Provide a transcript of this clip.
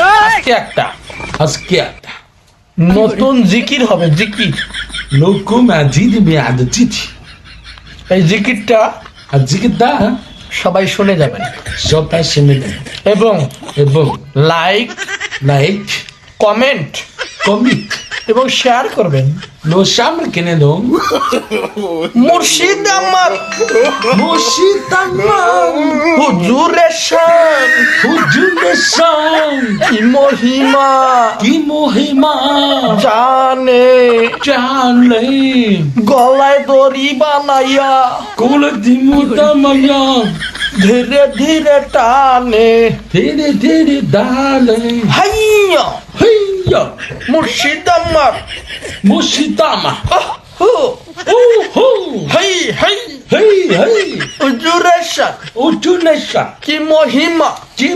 আজকে একটা আজকে একটা। নতুন জিকির হবে জিকির। এই জিকিরটা আর জিকিরটা? সবাই শুনে যাবেন। সবাই শুনে নেন এবং এবং লাইক লাইক কমেন্ট কমিক এবং শেয়ার করবেন। নো সামনে কিনে দম মুর্শিদ আমার মুর্শিদাবাদ হুজুরের শান হুজুরের শান কি মহিমা কি মহিমা জানে। জানলে। গলায় দড়ি বানাইয়া। কোল দিমুতা মায়া ধীরে ধীরে টানে। ধীরে ধীরে ডালে। হাইয়া। হইয়া। মুর্শিদ আমার। মুর্শিদামা হু। ও হো। হাই হাই। হেই হেই। হুজুরের কি মহিমা। কি